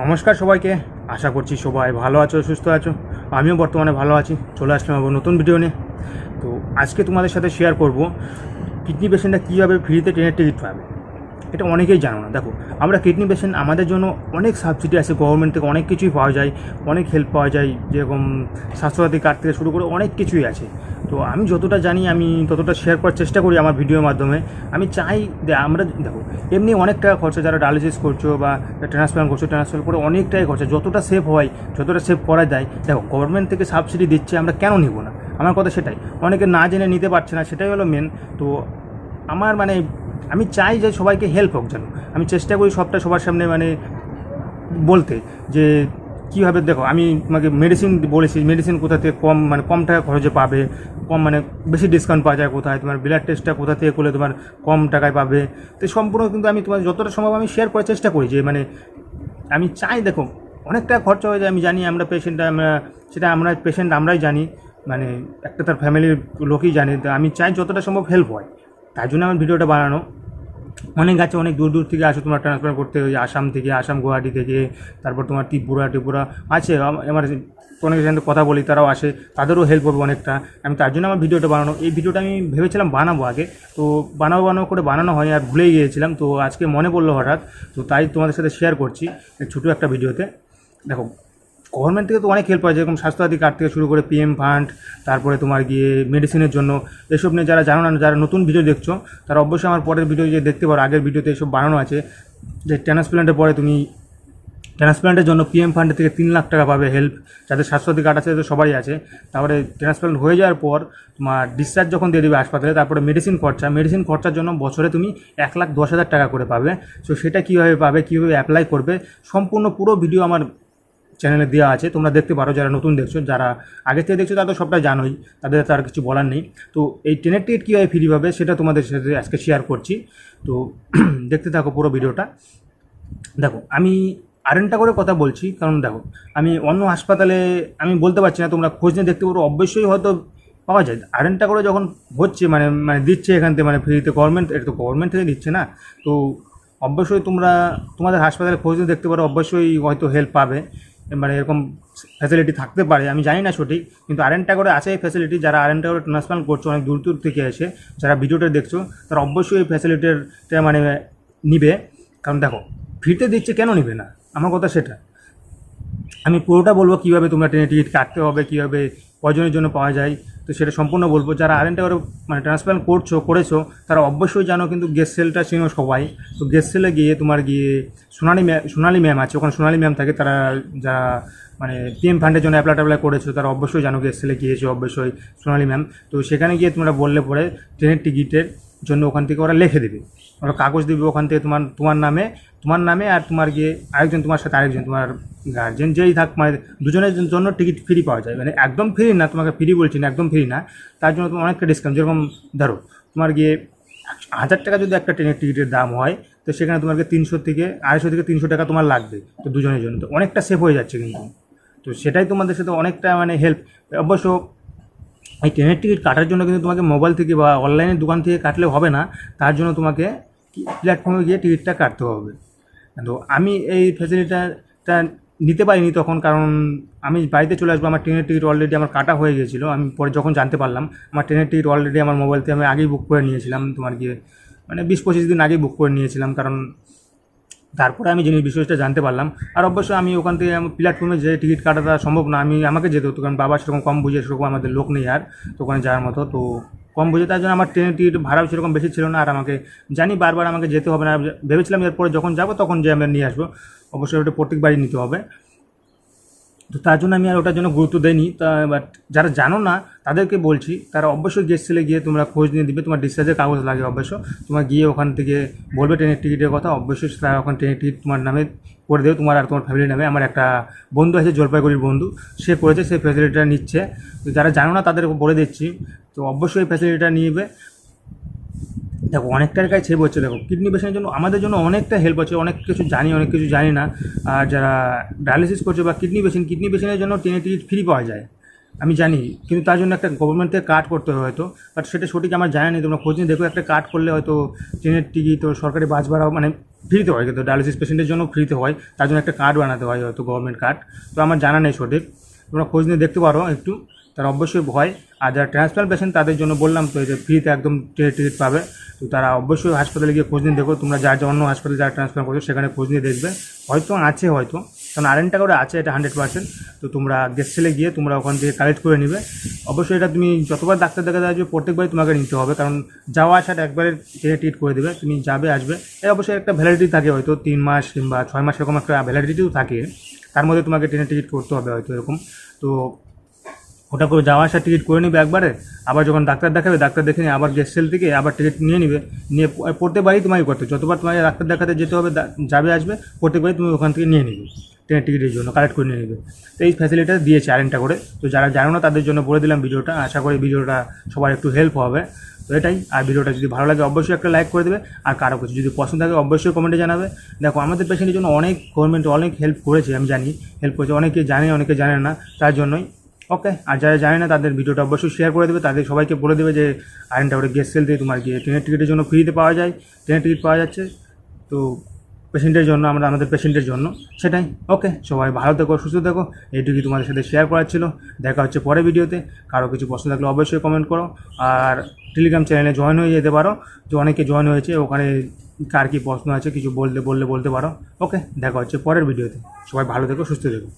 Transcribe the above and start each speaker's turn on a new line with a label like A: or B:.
A: নমস্কার সবাইকে। আশা করছি সবাই ভালো আছো, সুস্থ আছো। আমিও বর্তমানে ভালো আছি। চলে আসলাম আবার নতুন ভিডিও নিয়ে। তো আজকে তোমাদের সাথে শেয়ার করব কিডনি পেশেন্টরা কীভাবে ফ্রিতে ট্রেনের টিকিট পাবে। এটা অনেকেই জানো না। দেখো, আমরা কিডনি পেশেন্ট আমাদের জন্য অনেক সাবসিডি আছে। গভর্নমেন্ট থেকে অনেক কিছুই পাওয়া যায়, অনেক হেল্প পাওয়া যায়। যেরকম স্বাস্থ্যসাথী কার্ড থেকে শুরু করে অনেক কিছুই আছে। তো আমি যতটা জানি, আমি ততটা শেয়ার করার চেষ্টা করি আমার ভিডিওর মাধ্যমে। আমি চাই আমরা দেখো, এমনি অনেক টাকা খরচা যারা ডায়ালিসিস করছ বা ট্রান্সপ্লান্ট করছ ট্রান্সপ্লান্ট করে অনেকটাই খরচা। যতটা সেভ হয়, যতটা সেভ করা যায়, দেখো গভর্নমেন্ট থেকে সাবসিডি দিচ্ছে আমরা কেন নিব না? আমার কথা সেটাই। অনেকে না জেনে নিতে পারছে না, সেটাই হলো মেন তো আমার মানে আমি চাই যে সবাইকে হেল্প হোক যেন। আমি চেষ্টা করি সবটা সবার সামনে মানে বলতে, যে কীভাবে দেখো, আমি তোমাকে মেডিসিন বলেছি মেডিসিন কোথা থেকে কম মানে কম টাকা খরচে পাবে, কম মানে বেশি ডিসকাউন্ট পাওয়া যায় কোথায়, তোমার ব্লাড টেস্টটা কোথা থেকে করলে তোমার কম টাকায় পাবে। তো সম্পূর্ণ কিন্তু আমি তোমার যতটা সম্ভব আমি শেয়ার করার চেষ্টা করি যে মানে আমি চাই দেখো, অনেক টাকা খরচা হয়ে যায়, আমি জানি আমরা পেশেন্ট আমরা সেটা আমরা পেশেন্ট আমরাই জানি মানে একটা তার ফ্যামিলির লোকই জানে, তো আমি চাই যতটা সম্ভব হেল্প হয়। তার জন্য আমার ভিডিওটা বানানো। অনেক আছে, অনেক দূর দূর থেকে আসো, তোমার ট্রান্সফার করতে ওই আসাম থেকে, আসাম গুয়াহাটি থেকে, তারপর তোমার ত্রিপুরা ত্রিপুরা আছে, আম- আমার অনেকের সাথে কথা বলি, তারাও আসে, তাদেরও হেল্প করব অনেকটা। আমি তার জন্য আমার ভিডিওটা বানানো, এই ভিডিওটা আমি ভেবেছিলাম বানাবো আগে, তো বানাবো বানাবো করে বানানো হয় আর ভুলেই গিয়েছিলাম, তো আজকে মনে পড়ল হঠাৎ, তো তাই তোমাদের সাথে শেয়ার করছি, ছোটো একটা ভিডিওতে। দেখো গভর্নমেন্ট থেকে তো অনেক হেল্প হয় যেরকম স্বাস্থ্যসাথী কার্ড থেকে শুরু করে পিএম ফান্ড তারপরে তোমার গিয়ে মেডিসিনের জন্য, এসব নিয়ে যারা জানো না, যারা নতুন ভিডিও দেখছ, তারা অবশ্যই আমার পরের ভিডিও যে দেখতে পারো, আগের ভিডিওতে এসব বানানো আছে, যে ট্রান্সপ্লান্টের পরে তুমি ট্রান্সপ্লান্টের জন্য পিএম ফান্ড থেকে তিন লাখ টাকা পাবে হেল্প যাদের স্বাস্থ্যসাথী কার্ড আছে, তাদের সবারই আছে, তারপরে ট্রান্সপ্লান্ট হয়ে যাওয়ার পর তোমার ডিসচার্জ যখন দিয়ে দেবে হাসপাতালে, তারপরে মেডিসিন খরচা মেডিসিন খরচার জন্য বছরে তুমি এক লাখ দশ হাজার টাকা করে পাবে সো সেটা কীভাবে পাবে, কীভাবে অ্যাপ্লাই করবে, সম্পূর্ণ পুরো ভিডিও আমার চ্যানেলে দেওয়া আছে, তোমরা দেখতে পারো, যারা নতুন দেখছ, যারা আগে থেকে দেখছ, তারা তো সবটা জানোই, তাদের তার কিছু বলার নেই। তো এই ট্রেনের টিকিট কীভাবে ফ্রি পাবে, সেটা তোমাদের সাথে আজকে শেয়ার করছি। তো দেখতে থাকো পুরো ভিডিওটা। দেখো, আমি আরেনটা করে কথা বলছি, কারণ দেখো, আমি অন্য হাসপাতালে, আমি বলতে পারছি না, তোমরা খোঁজ নিয়ে দেখতে পারো, অবশ্যই হয়তো পাওয়া যায়। আরেনটা করে যখন হচ্ছে মানে মানে দিচ্ছে এখান থেকে মানে ফ্রিতে গভর্নমেন্ট এটা তো গভর্নমেন্ট থেকে দিচ্ছে না, তো অবশ্যই তোমরা তোমাদের হাসপাতালে খোঁজ নিয়ে দেখতে পারো, অবশ্যই হয়তো হেল্প পাবে। মানে এরকম ফ্যাসিলিটি থাকতে পারে, আমি জানি না সঠিক, কিন্তু আরেনটা করে আছে এই ফ্যাসিলিটি যারা আরেনটা করে ট্রান্সপ্লান্ট করছ, অনেক দূর দূর থেকে এসে, যারা ভিডিওটা দেখছ, তারা অবশ্যই এই ফ্যাসিলিটিটা মানে নিবে। কারণ দেখো ফ্রিতে দিচ্ছে কেন নিবে না? আমার কথা সেটা। আমি পুরোটা বলব কীভাবে তোমরা ট্রেনের টিকিট কাটতে হবে, কীভাবে কজনের জন্য পাওয়া যায়। তো সেটা সম্পূর্ণ বলব। যারা আরেনটা করে মানে ট্রান্সপ্লান্ট করছ, করেছ, তারা অবশ্যই জানো কিন্তু গেস্ট সেলটা চিনো সবাই। তো গেস্ট সেলে গিয়ে তোমার গিয়ে সোনালি ম্যাম সোনালি ম্যাম আছে, ওখানে সোনালি ম্যাম থাকে, তারা যারা মানে পিএম ফান্ডের জন্য অ্যাপ্লাই ট্যাপ্লাই করেছ, তারা অবশ্যই জানো গেস্ট সেলে গিয়েছো, অবশ্যই সোনালি ম্যাম তো সেখানে গিয়ে তোমরা বললে পরে ট্রেনের টিকিটের জন্য ওখান থেকে ওরা লিখে দেবে। ওরা কাগজ দেবে ওখান থেকে তোমার তোমার নামে তোমার নামে আর তোমার গিয়ে আরেকজন তোমার সাথে আরেকজন, তোমার গার্জেন যেই থাক মানে দুজনের জন্য টিকিট ফ্রি পাওয়া যায়। মানে একদম ফ্রি না, তোমাকে ফ্রি বলছি না, একদম ফ্রি না, তার জন্য তোমার অনেকটা ডিসকাউন্ট যেরকম ধরো, তোমার গিয়ে হাজার টাকা যদি একটা ট্রেনের টিকিটের দাম হয়, তো সেখানে তোমাকে তিনশো থেকে, আড়াইশো থেকে তিনশো টাকা তোমার লাগবে, তো দুজনের জন্য। তো অনেকটা সেভ হয়ে যাচ্ছে কিন্তু। তো সেটাই তোমাদের সাথে অনেকটা মানে হেল্প অবশ্য এই ট্রেনের টিকিট কাটার জন্য কিন্তু তোমাকে মোবাইল থেকে বা অনলাইনের দোকান থেকে কাটলে হবে না, তার জন্য তোমাকে প্ল্যাটফর্মে গিয়ে টিকিটটা কাটতে হবে। তো আমি এই ফ্যাসিলিটিটা নিতে পারিনি তখন, কারণ আমি বাড়িতে চলে আসব, আমার ট্রেনের টিকিট অলরেডি আমার কাটা হয়ে গেছিল আমি পরে যখন জানতে পারলাম, আমার ট্রেনের টিকিট অলরেডি আমার মোবাইল থেকে আমি আগেই বুক করে নিয়েছিলাম, তোমার গিয়ে মানে বিশ পঁচিশ দিন আগেই বুক করে নিয়েছিলাম, কারণ তারপরে আমি জিনিস বিষয়টা জানতে পারলাম। আর অবশ্যই আমি ওখান থেকে প্ল্যাটফর্মে যে টিকিট কাটাটা সম্ভব না, আমি আমাকে যেতে হতো, কারণ বাবা সেরকম কম বুঝে, সেরকম আমাদের লোক নেই আর, তো ওখানে যাওয়ার মতো, তো কম বুঝে, তার জন্য আমার ট্রেনের টিকিট ভাড়াও সেরকম বেশি ছিল না, আর আমাকে জানি বারবার আমাকে যেতে হবে না ভেবেছিলাম এরপরে যখন যাব তখন যে আমরা নিয়ে আসব, অবশ্যই ওটা প্রত্যেকবারই নিতে হবে। তো তার জন্য আমি আর ওটার জন্য গুরুত্ব দেইনি। তা বাট যারা জানো না, তাদেরকে বলছি, তারা অবশ্যই গেস্ট সেলে গিয়ে তোমরা খোঁজ নিয়ে দিবে। তোমার ডিসচার্জের কাগজ লাগে অবশ্য। তোমার গিয়ে ওখান থেকে বলবে ট্রেনের টিকিটের কথা। অবশ্যই তারা ওখানে ট্রেনের টিকিট তোমার নামে করে দেবে। তোমার আর তোমার ফ্যামিলির নামে। আমার একটা বন্ধু আছে, জলপাইগুড়ির বন্ধু। সে করেছে সেই ফ্যাসিলিটিটা নিচ্ছে। তো যারা জানো না, তাদের বলে দিচ্ছি। তো অবশ্যই ফ্যাসিলিটিটা নিবে। দেখো, অনেকটার কাছে সেভ হচ্ছে, দেখো। কিডনি পেশেন্টের জন্য, আমাদের জন্য অনেকটা হেল্প হচ্ছে, অনেক কিছু জানি, অনেক কিছু জানি না। আর যারা ডায়ালিসিস করছে বা কিডনি পেশেন্ট কিডনি পেশেন্টের জন্য ট্রেনের টিকিট ফ্রি পাওয়া যায়। আমি জানি, কিন্তু তার জন্য একটা গভর্নমেন্ট থেকে কার্ড করতে হবে হয়তো। বাট সেটা সঠিক আমার জানা নেই, তোমরা খোঁজ নিয়ে দেখো, একটা কার্ড করলে হয়তো ট্রেনের টিকিট তো সরকারি বাস ভাড়া মানে ফ্রিতে হয়, কিন্তু ডায়ালিসিস পেশেন্টের জন্য ফ্রিতে হয়। তার জন্য একটা কার্ড বানাতে হয় হয়তো গভর্নমেন্ট কার্ড তো আমার জানা নেই সঠিক। তোমরা খোঁজ নিয়ে দেখতে পারো একটু। তার অবশ্যই ভয়। আর যারা ট্রান্সপ্লান্ট পেশেন্ট তাদের জন্য বললাম তো যে ফ্রিতে একদম টিকিট পাবে। তো তারা অবশ্যই হাসপাতালে গিয়ে খোঁজ নিয়ে দেখো তোমরা যা যা অন্য হাসপাতালে যারা ট্রান্সফার করছ, সেখানে খোঁজ নিয়ে দেখবে। হয়তো আছে, হয়তো। কারণ আরেনটা করে আছে, এটা হান্ড্রেড পার্সেন্ট তো তোমরা গেস্টেলে গিয়ে তোমরা ওখান থেকে কালেক্ট করে নেবে। অবশ্যই এটা তুমি যতবার ডাক্তার দেখা যাবে প্রত্যেকবারই তোমাকে নিতে হবে। কারণ যাওয়া আসাটা একবারে ট্রেনে টিকিট করে দেবে। তুমি যাবে, আসবে। এর অবশ্যই একটা ভ্যালিডিটি থাকে হয়তো, তিন মাস কিংবা ছয় মাস এরকম একটা ভ্যালিডিটিও থাকে। তার মধ্যে তোমাকে ট্রেনের টিকিট করতে হবে হয়তো এরকম। তো ওটা করে যাওয়া আসার টিকিট করে নিবে একবারে? আবার যখন ডাক্তার দেখাবে, ডাক্তার দেখে নিয়ে আবার গেস্ট সেল থেকে আবার টিকিট নিয়ে নিবে। নিয়ে প- প্রত্যেকবারই তোমাকে করতে। যতবার তোমাকে ডাক্তার দেখাতে যেতে হবে যাবে, আসবে প্রত্যেকবারই তুমি ওখান থেকে নিয়ে নিবে। ট্রেনের টিকিটের জন্য কালেক্ট করে নিয়ে নেবে। তো এই ফ্যাসিলিটি দিয়েছে আরেনটা করে। তো যারা জানো না তাদের জন্য বলে দিলাম ভিডিওটা। আশা করি ভিডিওটা সবার একটু হেল্প হবে। তো এটাই। আর ভিডিওটা যদি ভালো লাগে অবশ্যই একটা লাইক করে দেবে। আর কারও কিছু যদি পছন্দ থাকে অবশ্যই কমেন্টে জানাবে। দেখো, আমাদের পেশেন্টের জন্য অনেক গভর্নমেন্ট অনেক হেল্প করেছে, আমি জানি। হেল্প করেছে, অনেকে জানে অনেকে জানে না। তার জন্যই ওকে, আর যারা জানে না তাদের ভিডিওটা অবশ্যই শেয়ার করে দেবে, তাদের সবাইকে বলে দেবে যে আয়রনটা করে গেস্ট সেল দিয়ে তোমার গিয়ে ট্রেনের টিকিটের জন্য ফ্রিতে পাওয়া যায় ট্রেনের টিকিট পাওয়া যাচ্ছে, তো পেশেন্টের জন্য আমরা, আমাদের পেশেন্টের জন্য সেটাই। ওকে, সবাই ভালো থেকো, সুস্থ থেকো, এইটুকুই তোমাদের সাথে শেয়ার করার ছিল। দেখা হচ্ছে পরের ভিডিওতে, কারও কিছু প্রশ্ন থাকলে অবশ্যই কমেন্ট করো। আর টেলিগ্রাম চ্যানেলে জয়েন হয়ে যেতে পারো, যে অনেকে জয়েন হয়েছে, ওখানে কার কী প্রশ্ন আছে, কিছু বলতে, বললে বলতে পারো। ওকে, দেখা হচ্ছে পরের ভিডিওতে। সবাই ভালো থেকো, সুস্থ থেকো।